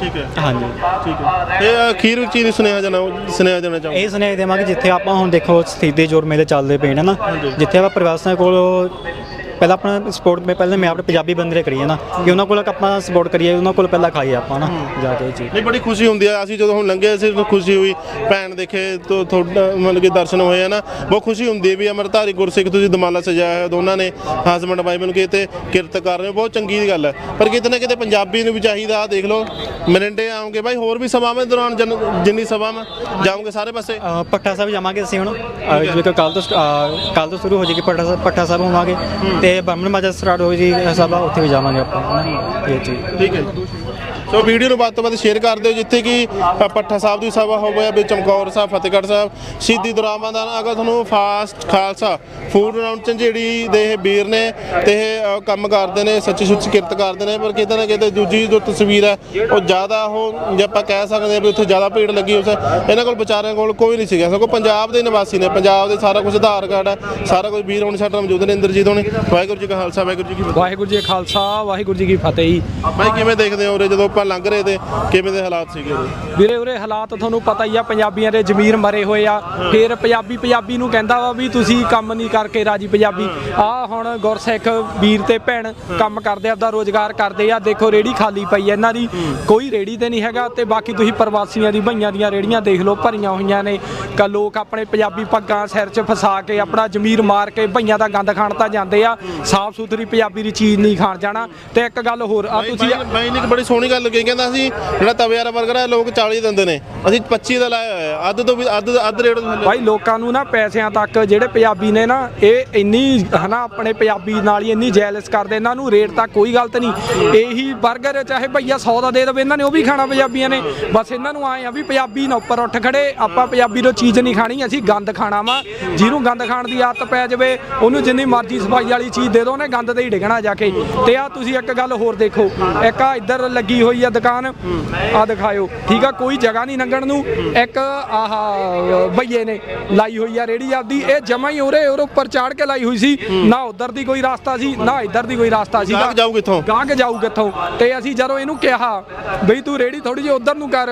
ਠੀਕ ਹੈ। ਹਾਂਜੀ। ਠੀਕ ਹੈ। ਤੇ ਅਖੀਰ ਵਿੱਚ ਕੀ ਸੁਨੇਹਾ ਜਾਣਾ ਸੁਨੇਹਾ ਜਾਣਾ ਚਾਹੋ ਇਹ ਸੁਨੇਹਾ ਦੇਵਾਂਗੇ ਜਿੱਥੇ ਆਪਾਂ ਹੁਣ ਦੇਖੋ ਸਥਿਤੀ ਜੋਰ ਮੇਲੇ ਚੱਲਦੇ ਪਏ ਨੇ ਨਾ। ਜਿੱਥੇ ਆਪਾਂ ਪ੍ਰਵਾਸੀਆਂ ਕੋਲ ਪਹਿਲਾਂ ਆਪਣਾ ਸਪੋਰਟ ਮੈਂ ਪਹਿਲਾਂ ਮੈਂ ਆਪਣੇ ਪੰਜਾਬੀ ਬੰਦੇ ਕਰੀਏ ਨਾ ਕਿ ਉਹਨਾਂ ਕੋਲ ਆਪਾਂ ਸਪੋਰਟ ਕਰੀਏ ਉਹਨਾਂ ਕੋਲ ਪਹਿਲਾਂ ਖਾਈਏ ਆਪਾਂ ਨਾ ਜਾ ਕੇ ਇਹ ਚੀਜ਼। ਨਹੀਂ ਬੜੀ ਖੁਸ਼ੀ ਹੁੰਦੀ ਆ ਅਸੀਂ ਜਦੋਂ ਹੁਣ ਲੰਘੇ ਅਸੀਂ ਤਾਂ ਖੁਸ਼ੀ ਹੋਈ ਭੈਣ ਦੇਖੇ ਤੋ ਤੁਹਾਡਾ ਮਤਲਬ ਕਿ ਦਰਸ਼ਨ ਹੋਏ ਆ ਨਾ ਬਹੁਤ ਖੁਸ਼ੀ ਹੁੰਦੀ ਹੈ ਵੀ ਅਮਰਧਾਰੀ ਗੁਰਸਿੱਖ ਤੁਸੀਂ ਦਮਾਲਾ ਸਜਾਇਆ ਹੋਇਆ ਦੋਨਾਂ ਨੇ ਹਸਬੰਡ ਵਾਈਫ ਨੂੰ ਕਿਤੇ ਕਿਰਤ ਕਰ ਰਹੇ ਹੋ ਬਹੁਤ ਚੰਗੀ ਗੱਲ ਹੈ ਪਰ ਕਿਤੇ ਨਾ ਕਿਤੇ ਪੰਜਾਬੀ ਨੂੰ ਵੀ ਚਾਹੀਦਾ ਆ ਦੇਖ ਲਓ ਮਰਿੰਡੇ ਆਉਂਗੇ ਬਾਈ ਹੋਰ ਵੀ ਸਭਾਵਾਂ ਦੌਰਾਨ ਜਨ- ਜਿੰਨੀ ਸਭਾਵਾਂ ਜਾਓਗੇ ਸਾਰੇ ਪਾਸੇ? ਭੱਠਾ ਸਾਹਿਬ ਜਾਵਾਂਗੇ ਅਸੀਂ ਹੁਣ। ਜਿਵੇਂ ਕੱਲ ਤੋਂ ਕੱਲ ਤੋਂ ਸ਼ੁਰੂ ਹੋ ਜਾਏਗੀ ਭੱਠਾ ਸਾਹਿਬ ਭੱਠਾ ਸਾਹਿਬ ਹੋਵਾਂਗੇ। ਤੇ ਬ੍ਰਹਮਣ ਮਾਜਾ ਸਟਾਰਟ ਹੋ ਜੀ ਸਭਾ ਉੱਥੇ ਵੀ ਜਾਵਾਂਗੇ ਆਪਾਂ। ਇਹ ਚੀਜ਼। ਠੀਕ ਹੈ ਸੋ ਵੀਡੀਓ ਨੂੰ ਵੱਧ ਤੋਂ ਵੱਧ ਸ਼ੇਅਰ ਕਰ ਦਿਓ ਜਿੱਥੇ ਕਿ ਪੱਠਾ ਸਾਹਿਬ ਦੀ ਸਭਾ ਹੋਵੇ ਵੀ ਚਮਕੌਰ ਸਾਹਿਬ ਫਤਿਹਗੜ੍ਹ ਸਾਹਿਬ ਸ਼ਹੀਦੀ ਦੁਰਾਵਾਂ ਦਾ ਅਗਰ ਤੁਹਾਨੂੰ fast Khalsa food round Jhanjeri ਦੇ ਇਹ ਵੀਰ ਨੇ ਤੇ ਇਹ ਕੰਮ ਕਰਦੇ ਨੇ ਸੱਚੀ ਸੁੱਚੀ ਕਿਰਤ ਕਰਦੇ ਨੇ ਪਰ ਕਿਤੇ ਨਾ ਕਿਤੇ ਦੂਜੀ ਜੋ ਤਸਵੀਰ ਹੈ ਉਹ ਜ਼ਿਆਦਾ ਉਹ ਜੇ ਆਪਾਂ ਕਹਿ ਸਕਦੇ ਹਾਂ ਵੀ ਉੱਥੇ ਜ਼ਿਆਦਾ ਭੀੜ ਲੱਗੀ ਉਸ ਇਹਨਾਂ ਕੋਲ ਵਿਚਾਰਿਆਂ ਕੋਲ ਕੋਈ ਨਹੀਂ ਸੀਗਾ ਸਗੋਂ ਪੰਜਾਬ ਦੇ ਨਿਵਾਸੀ ਨੇ ਪੰਜਾਬ ਦੇ ਸਾਰਾ ਕੁਝ ਆਧਾਰ ਕਾਰਡ ਹੈ ਸਾਰਾ ਕੁਝ ਵੀਰ ਹੁਣ ਸਾਡੇ ਨਾਲ ਮੌਜੂਦ ਨੇ ਇੰਦਰਜੀਤ ਹੋਣੀ ਵਾਹਿਗੁਰੂ ਜੀ ਕਾ ਖਾਲਸਾ ਵਾਹਿਗੁਰੂ ਜੀ ਕੀ ਫਤਿਹ। ਵਾਹਿਗੁਰੂ ਜੀ ਖਾਲਸਾ ਵਾਹਿਗੁਰੂ ਜੀ ਕੀ ਫਤਿਹ ਜੀ। ਭਾਈ ਕਿਵੇਂ ਦੇਖਦੇ ਹੋ ਜਦੋਂ ਆਪਾਂ ਲੰਘ ਰਹੇ ਤੇ ਕਿਵੇਂ ਦੇ ਹਾਲਾਤ ਸੀਗੇ? ਵੀਰੇ ਉਰੇ ਹਾਲਾਤ ਤੁਹਾਨੂੰ ਪਤਾ ਹੀ ਆ ਪੰਜਾਬੀਆਂ ਦੇ ਜ਼ਮੀਰ ਮਰੇ ਹੋਏ ਆ। ਫਿਰ ਪੰਜਾਬੀ ਪੰਜਾਬੀ ਨੂੰ ਕਹਿੰਦਾ ਵਾ ਵੀ ਤੁਸੀਂ ਕੰਮ ਨਹੀਂ ਕਰਕੇ ਰਾਜੀ ਪੰਜਾਬੀ। ਆ ਹੁਣ ਗੁਰਸਿੱਖ ਵੀਰ ਤੇ ਭੈਣ ਕੰਮ ਕਰਦੇ ਆਪਦਾ ਰੋਜ਼ਗਾਰ ਕਰਦੇ ਆ। ਦੇਖੋ ਰੇੜੀ ਖਾਲੀ ਪਈ ਆ ਇਹਨਾਂ ਦੀ। ਕੋਈ ਰੇੜੀ ਤੇ ਨਹੀਂ ਹੈਗਾ ਤੇ ਬਾਕੀ ਤੁਸੀਂ ਪ੍ਰਵਾਸੀਆਂ ਦੀ ਭਈਆਂ ਦੀਆਂ ਰੇੜੀਆਂ ਦੇਖ ਲਓ ਭਰੀਆਂ ਹੋਈਆਂ ਨੇ। ਕ ਲੋਕ ਆਪਣੇ ਪੰਜਾਬੀ ਪੱਗਾਂ ਸਿਰ 'ਚ ਫਸਾ ਕੇ ਆਪਣਾ ਜ਼ਮੀਰ ਮਾਰ ਕੇ ਭਈਆਂ ਦਾ ਗੰਦ ਖਾਣ ਤਾਂ ਜਾਂਦੇ ਆ। ਸਾਫ਼ ਸੁਥਰੀ ਪੰਜਾਬੀ ਦੀ ਚੀਜ਼ ਨਹੀਂ ਖਾਣ ਜਾਣਾ। ਤੇ ਇੱਕ ਗੱਲ ਹੋਰ ਆ ਤੁਸੀਂ ਬਾਈ- ਬਾਈ ਨੇ ਇੱਕ ਬੜੀ ਸੋਹਣੀ ਗੱਲ ਕਹੀ ਕਹਿੰਦਾ ਅਸੀਂ ਜਿਹੜਾ ਤਵੇ ਵਾਲਾ 버ਗਰ ਹੈ, ਲੋਕ 40 ਦਿੰਦੇ ਨੇ। ਅਸੀਂ 25 ਦਾ ਲਾਇਆ ਹੋਇਆ ਹੈ। ਅੱਧ ਤੋਂ ਵੀ ਅੱਧ ਅੱਧ ਰੇਟ ਤੋਂ ਥੱਲੇ। ਭਾਈ ਲੋਕਾਂ ਨੂੰ ਨਾ ਪੈਸਿਆਂ ਤੱਕ ਜਿਹੜੇ ਪੰਜਾਬੀ ਨੇ ਨਾ, ਇਹ ਇੰਨੀ ਹਨਾ ਆਪਣੇ ਪੰਜਾਬੀ ਨਾਲ ਹੀ ਇੰਨੀ ਜੈਲਸ ਕਰਦੇ, ਇਹਨਾਂ ਨੂੰ ਰੇਟ ਤਾਂ ਕੋਈ ਗਲਤ ਨਹੀਂ। ਇਹੀ 버ਗਰ ਚਾਹੇ ਭਈਆ 100 ਦਾ ਦੇ ਦੇਵੇ, ਇਹਨਾਂ ਨੇ ਉਹ ਵੀ ਖਾਣਾ ਪੰਜਾਬੀਆਂ ਨੇ। ਬਸ ਇਹਨਾਂ ਨੂੰ ਆਏ ਆ ਵੀ ਪੰਜਾਬੀ ਨਾ ਉੱਪਰ ਉੱਠ ਖੜੇ, ਆਪਾਂ ਪੰਜਾਬੀ ਤੋਂ ਚੀਜ਼ ਨਹੀਂ ਖਾਣੀ, ਅਸੀਂ ਗੰਦ ਖਾਣਾ ਵਾ। ਜਿਹਨੂੰ ਗੰਦ ਖਾਣ ਦੀ ਆਦਤ ਪੈ ਜਾਵੇ, ਉਹਨੂੰ ਜਿੰਨੀ ਮਰਜ਼ੀ ਸਫ਼ਾਈ ਵਾਲੀ ਚੀਜ਼ ਦੇ ਦੋ, ਉਹਨੇ ਗੰਦ ਤੇ ਹੀ ਡਿੱਗਣਾ ਜਾ ਕੇ। ਤੇ ਆ ਤੁਸੀਂ ਇੱਕ ਗੱਲ ਹੋਰ ਦੇਖੋ, ਇੱਕ ਆ ਇੱਧਰ ਲੱਗੀ ਹੋਈ ਆ ਦੁਕਾਨ। ਆ ਦਿਖਾਇਓ। ਠੀਕ ਆ ਕੋਈ ਜਗ੍ਹਾ ਨਹੀਂ ਲੰਘਣ ਨੂੰ। ਇੱਕ ਆਹ ਬਈਏ ਨੇ ਲਾਈ ਹੋਈ ਆ ਰੇੜੀ ਆਪਦੀ। ਇਹ ਜਮਾ ਹੀ ਉਰੇ ਉਰੇ ਉੱਪਰ ਚਾੜ ਕੇ ਲਾਈ ਹੋਈ ਸੀ। ਨਾ ਉਧਰ ਦੀ ਕੋਈ ਰਸਤਾ ਸੀ ਨਾ ਇੱਧਰ ਦੀ ਕੋਈ ਰਸਤਾ ਸੀ। ਗਾਹਕ ਜਾਊ ਕਿੱਥੋਂ? ਗਾਹਕ ਜਾਊ ਕਿੱਥੋਂ? ਤੇ ਅਸੀਂ ਜਦੋਂ ਇਹਨੂੰ ਕਿਹਾ ਬਈ ਤੂੰ ਰੇੜੀ ਥੋੜੀ ਜਿਹੀ ਉਧਰ ਨੂੰ ਕਰ।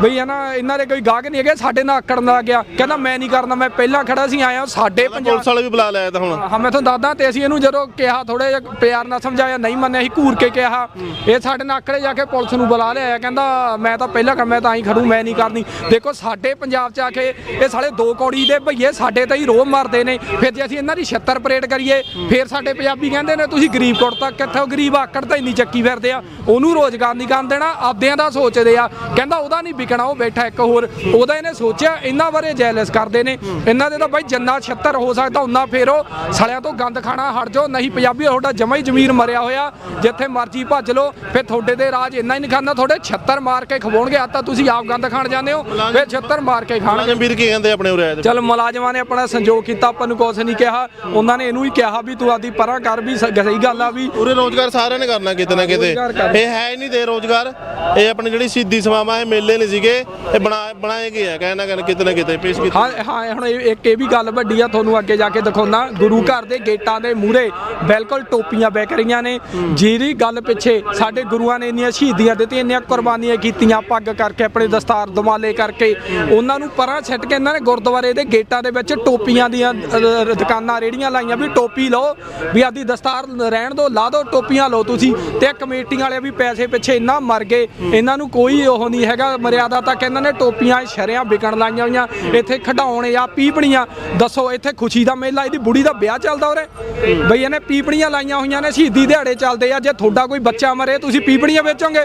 ਬਈ ਨਾ ਇਹਨਾਂ ਦੇ ਕੋਈ ਗਾਹਕ ਨਹੀਂ ਹੈਗੇ ਸਾਡੇ ਨਾਲ ਆਕੜਨ ਲੱਗ ਗਿਆ। ਕਹਿੰਦਾ ਮੈਂ ਨਹੀਂ ਕਰਨਾ ਮੈਂ ਪਹਿਲਾਂ ਖੜਾ ਸੀ ਆਇਆ ਸਾਡੇ ਪੰਜਾਬ ਪੁਲਿਸ ਵਾਲੇ ਵੀ ਬੁਲਾ ਲਿਆ ਤਾਂ ਹੁਣ। ਹਾਂ ਮੈਂ ਤੁਹਾਨੂੰ ਦੱਸਦਾ ਤੇ ਅਸੀਂ ਇਹਨੂੰ ਜਦੋਂ ਕਿਹਾ ਥੋੜੇ ਜਿਹਾ ਪਿਆਰ ਨਾਲ ਸਮਝਾਇਆ ਨਹੀਂ ਮੰਨਿਆ ਅਸੀਂ ਘੂਰ ਕੇ ਕਿਹਾ। ਇਹ ਸਾਡੇ ਨਾਕੜੇ ਜਾ ਕੇ ਪੁਲਿਸ ਨੂੰ ਬੁਲਾ ਲਿਆ ਕਹਿੰਦਾ, ਮੈਂ ਤਾਂ ਪਹਿਲਾਂ ਕੰਮ ਮੈਂ ਤਾਂ ਹੀ ਖੜੂ, ਮੈਂ ਨਹੀਂ ਕਰਨੀ। ਦੇਖੋ, ਸਾਡੇ ਪੰਜਾਬ 'ਚ ਆ ਕੇ ਇਹ ਸਾਲੇ ਦੋ ਕੌੜੀ ਦੇ ਭਈਏ ਸਾਡੇ ਤੇ ਹੀ ਰੋਹ ਮਾਰਦੇ ਨੇ। ਫਿਰ ਜੇ ਅਸੀਂ ਇਹਨਾਂ ਦੀ 76 ਪਰੇਡ ਕਰੀਏ, ਫਿਰ ਸਾਡੇ ਪੰਜਾਬੀ ਕਹਿੰਦੇ ਨੇ, ਤੁਸੀਂ ਗਰੀਬ ਕੋਟ ਤੱਕ ਕਿੱਥੋਂ ਗਰੀਬ ਆਕੜ ਤਾਂ ਇੰਨੀ ਚੱਕੀ ਫਿਰਦੇ ਆ। ਉਹਨੂੰ ਰੋਜ਼ਗਾਰ ਨਹੀਂ ਕਰਨ ਦੇਣਾ, ਆਪਦਿਆਂ ਦਾ ਸੋਚਦੇ ਆ। ਕਹਿੰਦਾ, ਉਹਦਾ ਨਹੀਂ ਵਿਕਣਾ, ਉਹ ਬੈਠਾ ਇੱਕ ਹੋਰ। ਉਹਦਾ ਇਹਨੇ ਸੋਚਿਆ, ਇਹਨਾਂ ਬਾਰੇ ਜੈਲਸ ਕਰਦੇ ਨੇ। ਇਹਨਾਂ ਦੇ ਤਾਂ ਬਾਈ ਜੰਨਾ 76 ਹੋ ਸਕਦਾ ਉਹਨਾਂ ਫੇਰੋ। ਸਾਲਿਆਂ ਤੋਂ ਗੰਦ ਖਾਣਾ ਹਟ ਜਾਓ, ਨਹੀਂ ਪੰਜਾਬੀ ਤੁਹਾਡਾ ਜਮਾ ਹੀ ਜ਼ਮੀਰ ਮਰਿਆ ਹੋਇਆ। ਜਿੱਥੇ ਮਰਜ਼ੀ ਭੱਜ ਲਓ, ਫਿਰ ਤੁਹਾਡੇ ਦੇ ਰਾਜ ਇੰਨਾ ਹੀ ਨਹੀਂ ਖਾਂਦਾ ਤੁਹਾਡੇ 76 ਮਾਰ ਕੇ ਖਵਾਉਣਗੇ ਆ ਤਾਂ ਤੁਸੀਂ ਆਪ ਗੰਦ ਖਾਣ ਜਾਂਦੇ ਹੋ ਫਿਰ 76 ਮਾਰ ਕੇ ਖਾਣਗੇ। ਮੁਲਾਜ਼ਮ ਵੀਰ ਕੀ ਕਹਿੰਦੇ ਆਪਣੇ ਉਰੇ ਆਏ? ਚਲ ਮੁਲਾਜ਼ਮਾਂ ਨੇ ਆਪਣਾ ਸੰਜੋਗ ਕੀਤਾ ਆਪਾਂ ਨੂੰ ਕੁਛ ਨਹੀਂ ਕਿਹਾ ਉਹਨਾਂ ਨੇ ਇਹਨੂੰ ਹੀ ਕਿਹਾ ਵੀ ਤੂੰ ਆਦੀ ਪਰਾਂ ਕਰ ਵੀ ਸ- ਸਹੀ ਗੱਲ ਆ ਵੀ ਉਰੇ ਰੋਜ਼ਗਾਰ ਸਾਰਿਆਂ ਨੇ ਕਰਨਾ ਕਿਤੇ ਨਾ ਕਿਤੇ। ਰੋਜ਼ਗਾਰ। ਇਹ ਹੈ ਹੀ ਨਹੀਂ ਦੇ ਰੋਜ਼ਗਾਰ। ਇਹ ਆਪਣੀ ਜਿਹੜੀ ਸਿੱਧੀ ਸਮਾਵਾਂ ਇਹ ਮੇਲੇ ਨਹੀਂ ਸੀਗੇ ਇਹ ਬਣਾ ਬਣਾਏ ਗਏ ਆ ਕਹਿਣਾ ਕਹਿਣਾ ਕਿਤੇ ਨਾ ਕਿਤੇ ਪੇਸ਼ ਕੀਤੇ। ਹਾਂ ਹਾਂ ਹੁਣ ਇਹ- ਇੱਕ ਇਹ ਵੀ ਗੱਲ ਵੱਡੀ ਆ ਤੁਹਾਨੂੰ ਅੱਗੇ ਜਾ ਕੇ ਦਿਖਾਉਣਾ ਗੁਰੂ ਘਰ ਦੇ ਗੇਟਾਂ ਦੇ ਮੂਹਰੇ ਬਿਲਕੁਲ ਟੋਪੀਆਂ ਵਿਕ ਰਹੀਆਂ ਨੇ। ਜਿਹਦੀ ਗੱਲ ਪਿੱਛੇ ਸਾਡੇ ਗੁਰੂਆਂ ਨੇ ਇੰਨੀਆਂ ਸ਼ਹੀਦੀਆਂ ਦਿੱਤੀਆਂ ਇੰਨੀਆਂ ਕੁਰਬਾਨੀਆਂ ਕੀਤੀਆਂ, ਪੱਗ ਕਰਕੇ ਆਪਣੇ ਦਸਤਾਰ ਦਮਾਲੇ ਕਰਕੇ। ਉਹਨਾਂ ਨੂੰ ਪਰਾਂ ਛੱਡ ਕੇ ਇਹਨਾਂ ਨੇ ਗੁਰਦੁਆਰੇ ਦੇ ਗੇਟਾਂ ਦੇ ਵਿੱਚ ਟੋਪੀਆਂ ਦੀਆਂ ਦੁਕਾਨਾਂ ਰੇੜੀਆਂ ਲਾਈਆਂ ਵੀ ਟੋਪੀ ਲਓ, ਵੀ ਆਦੀ ਦਸਤਾਰ ਰਹਿਣ ਦਿਓ ਲਾ ਦਿਓ ਟੋਪੀਆਂ ਲਓ ਤੁਸੀਂ। ਤੇ ਕਮੇਟੀਆਂ ਵਾਲੇ ਵੀ ਪੈਸੇ ਪਿੱਛੇ ਇੰਨਾ ਮਰ ਗਏ। ਇਹਨਾਂ ਨੂੰ ਕੋਈ ਉਹ ਨਹੀਂ ਹੈਗਾ, ਮਰਿਆਦਾ ਤੱਕ ਇਹਨਾਂ ਨੇ ਟੋਪੀਆਂ ਸ਼ਰਿਆਂ ਵਿਕਣ ਲਾਈਆਂ ਹੋਈਆਂ। ਇੱਥੇ ਖਡਾਉਣੇ ਆ, ਪੀਪਣੀਆਂ। ਦੱਸੋ, ਇੱਥੇ ਖੁਸ਼ੀ ਦਾ ਮੇਲਾ, ਇਹਦੀ ਬੁੜੀ ਦਾ ਵਿਆਹ ਚੱਲਦਾ ਉਰੇ? ਬਈ ਇਹਨੇ ਪੀਪਣੀਆਂ ਲਾਈਆਂ ਹੋਈਆਂ ਨੇ, ਸ਼ਹੀਦੀ ਦਿਹਾੜੇ ਚੱਲਦੇ ਆ। ਜੇ ਤੁਹਾਡਾ ਕੋਈ ਬੱਚਾ ਮਰੇ, ਤੁਸੀਂ ਪੀਪਣੀਆਂ ਵੇਚੋਗੇ?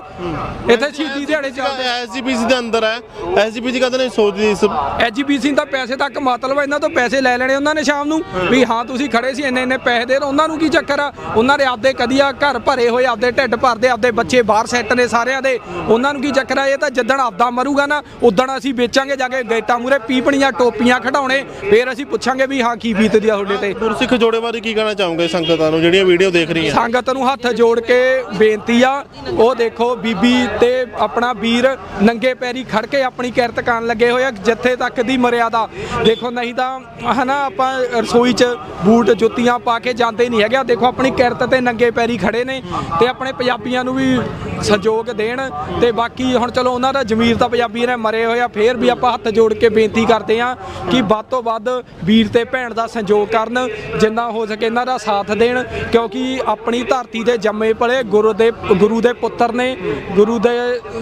ਇੱਥੇ ਸ਼ਹੀਦੀ ਦਿਹਾੜੇ ਚੱਲਦੇ ਐਸਜੀਪੀਸੀ ਦੇ ਅੰਦਰ ਹੈ। ਐਸਜੀਪੀਸੀ ਕਦੇ ਨਹੀਂ ਸੋਚਦੀ ਇਸ ਐਜੀਪੀਸੀ ਦਾ ਪੈਸੇ ਤੱਕ ਮਤਲਬ ਇਹਨਾਂ ਤੋਂ ਪੈਸੇ ਲੈ ਲੈਣੇ ਉਹਨਾਂ ਨੇ ਸ਼ਾਮ ਨੂੰ। ਵੀ ਹਾਂ ਤੁਸੀਂ ਖੜੇ ਸੀ ਇੰਨੇ ਇੰਨੇ ਪੈਸੇ ਦੇ ਦਿਓ। ਉਹਨਾਂ ਨੂੰ ਕੀ ਚੱਕਰ ਆ? ਉਹਨਾਂ ਦੇ ਆਪਦੇ ਕਦੀਆ ਘਰ ਭਰੇ ਹੋਏ ਆਪਦੇ ਢਿੱਡ ਭਰਦੇ ਆਪਦੇ ਬੱਚੇ ਬਾਹਰ ਸੈੱਟ ਨੇ ਸਾਰਿਆਂ ਦੇ। ਉਹਨਾਂ ਨੂੰ ਕੀ ਚੱਕਰ ਆ? ਇਹ ਤਾਂ ਜਿੱਦਣ ਆਪਦਾ ਮਰੂਗਾ ਨਾ ਉਦਣ ਅਸੀਂ ਵੇਚਾਂਗੇ ਜਾ ਕੇ ਗੇਟਾਂ ਮੂਰੇ ਪੀਪਣੀਆਂ ਟੋਪੀਆਂ ਖਡਾਉਣੇ। ਫੇਰ ਅਸੀਂ ਪੁੱਛਾਂਗੇ ਵੀ ਹਾਂ ਕੀ ਬੀਤਦੀ ਆ ਤੁਹਾਡੇ ਤੇ। ਗੁਰਸਿੱਖ ਜੋੜੇ ਬਾਰੇ ਕੀ ਕਹਿਣਾ ਚਾਹੋਗੇ ਸੰਗਤਾਂ ਨੂੰ? ਜਿਹੜੀਆਂ ਵੀਡੀਓ ਦੇਖ ਰਹੀਆਂ। ਸੰਗਤ ਨੂੰ ਹੱਥ ਜੋੜ ਕੇ ਬੇਨਤੀ ਆ ਉਹ ਦੇਖੋ ਬੀਬੀ ਤੇ ਆਪਣਾ ਵੀਰ ਨੰਗੇ ਪੈਰੀ ਖੜ ਕੇ ਆਪਣੀ ਕਿਰਤ ਕਰਨ ਲੱਗੇ ਹੋਏ ਆ, ਜਿੱਥੇ ਤੱਕ ਦੀ ਮਰਿਆਦਾ। ਦੇਖੋ, ਨਹੀਂ ਤਾਂ, ਹਨਾ, ਆਪਾਂ ਰਸੋਈ 'ਚ ਬੂਟ, ਜੁੱਤੀਆਂ ਪਾ ਕੇ ਜਾਂਦੇ ਨਹੀਂ ਹੈਗੇ। ਆਹ ਦੇਖੋ, ਆਪਣੀ ਕਿਰਤ ਤੇ ਨੰਗੇ ਪੈਰੀ ਖੜੇ ਨੇ ਤੇ ਆਪਣੇ ਪੰਜਾਬੀਆਂ ਨੂੰ ਵੀ ਸਹਿਯੋਗ ਦੇਣ ਤੇ ਬਾਕੀ ਹੁਣ ਚਲੋ, ਉਹਨਾਂ ਦਾ ਜ਼ਮੀਰ ਤਾਂ ਪੰਜਾਬੀ ਨੇ ਮਰੇ ਹੋਏ ਆ। ਫੇਰ ਵੀ ਆਪਾਂ ਹੱਥ ਜੋੜ ਕੇ ਬੇਨਤੀ ਕਰਦੇ ਆ ਕਿ ਵੱਧ ਤੋਂ ਵੱਧ ਵੀਰ ਤੇ ਭੈਣ ਦਾ ਸੰਯੋਗ ਕਰਨ, ਜਿੰਨਾ ਹੋ ਸਕੇ ਇਹਨਾਂ ਦਾ ਸਾਥ ਦੇਣ, ਕਿਉਂਕਿ ਆਪਣੀ ਧਰਤੀ ਦੇ ਜੰਮੇ ਪਲੇ ਗੁਰੂ ਦੇ ਗੁਰੂ ਦੇ ਪੁੱਤਰ ਨੇ ਗੁਰੂ ਦੇ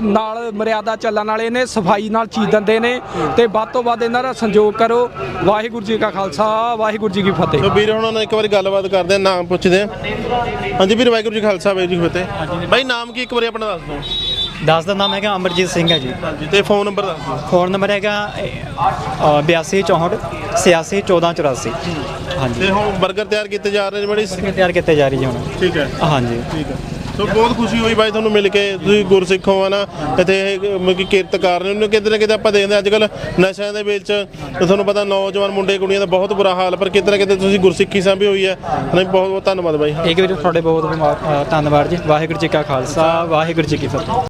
ਨਾਲ ਮਰਿਆਦਾ ਚੱਲਣ ਵਾਲੇ ਨੇ ਸਫ਼ਾਈ ਨਾਲ ਚੀਜ਼ ਦਿੰਦੇ ਨੇ ਤੇ ਵੱਧ ਤੋਂ ਵੱਧ ਇਹਨਾਂ ਦਾ ਸੰਯੋਗ ਕਰੋ। ਵਾਹਿਗੁਰੂ ਜੀ ਕਾ ਖਾਲਸਾ ਵਾਹਿਗੁਰੂ ਜੀ ਕੀ ਫਤਿਹ। ਸੋ ਵੀਰ ਹੁਣ ਨਾਲ ਇੱਕ ਵਾਰੀ ਗੱਲਬਾਤ ਕਰਦੇ ਆ ਨਾਮ ਪੁੱਛਦੇ ਆ ਹਾਂਜੀ ਵੀਰ ਵਾਹਿਗੁਰੂ ਜੀ ਖਾਲਸਾ ਵਾਹਿਗੁਰੂ ਜੀ ਕੀ ਫਤਿਹ। ਬਾਈ ਨਾਮ ਕੀ ਇੱਕ ਵਾਰੀ ਆਪਣਾ ਦੱਸ ਦਿਓ। ਦਾਸ ਦਾ ਨਾਮ ਹੈਗਾ ਅਮਰਜੀਤ ਸਿੰਘ ਹੈ ਜੀ। ਤੇ ਫੋਨ ਨੰਬਰ ਦੱਸ ਦਿਓ। ਫੋਨ ਨੰਬਰ ਹੈਗਾ 82 64 86 14 84 ਹਾਂਜੀ ਤੇ ਹੁਣ 버ਗਰ ਤਿਆਰ ਕੀਤੇ ਜਾ ਰਹੇ ਨੇ ਬੜੀ ਤਿਆਰ ਕੀਤੇ ਜਾ ਰਹੀ ਹੈ ਹੁਣ। ਠੀਕ ਹੈ। ਹਾਂਜੀ। ਠੀਕ ਹੈ। ਸੋ ਬਹੁਤ ਖੁਸ਼ੀ ਹੋਈ ਬਾਈ ਤੁਹਾਨੂੰ ਮਿਲ ਕੇ, ਤੁਸੀਂ ਗੁਰਸਿੱਖ ਹੋ ਨਾ, ਇੱਥੇ ਇਹ ਮਤਲਬ ਕਿ ਕਿਰਤ ਕਰ ਰਹੇ ਕਿਤੇ ਨਾ ਕਿਤੇ ਆਪਾਂ ਦੇਖਦੇ ਅੱਜ ਕੱਲ ਨਸ਼ਿਆਂ ਦੇ ਵਿੱਚ ਤੁਹਾਨੂੰ ਪਤਾ ਨੌਜਵਾਨ ਮੁੰਡੇ, ਕੁੜੀਆਂ ਦਾ ਬਹੁਤ ਬੁਰਾ ਹਾਲ, ਪਰ ਕਿਤੇ ਨਾ ਕਿਤੇ ਤੁਸੀਂ ਗੁਰਸਿੱਖੀ ਸਾਂਭੀ ਹੋਈ ਹੈ, ਨਹੀਂ ਬਹੁਤ ਬਹੁਤ ਧੰਨਵਾਦ ਬਾਈ। ਇੱਕ ਵਾਰੀ ਤੁਹਾਡੇ ਬਹੁਤ ਬਹੁਤ ਧੰਨਵਾਦ ਜੀ, ਵਾਹਿਗੁਰੂ ਜੀ ਕਾ ਖਾਲਸਾ, ਵਾਹਿਗੁਰੂ ਜੀ ਕੀ ਫਤਿਹ।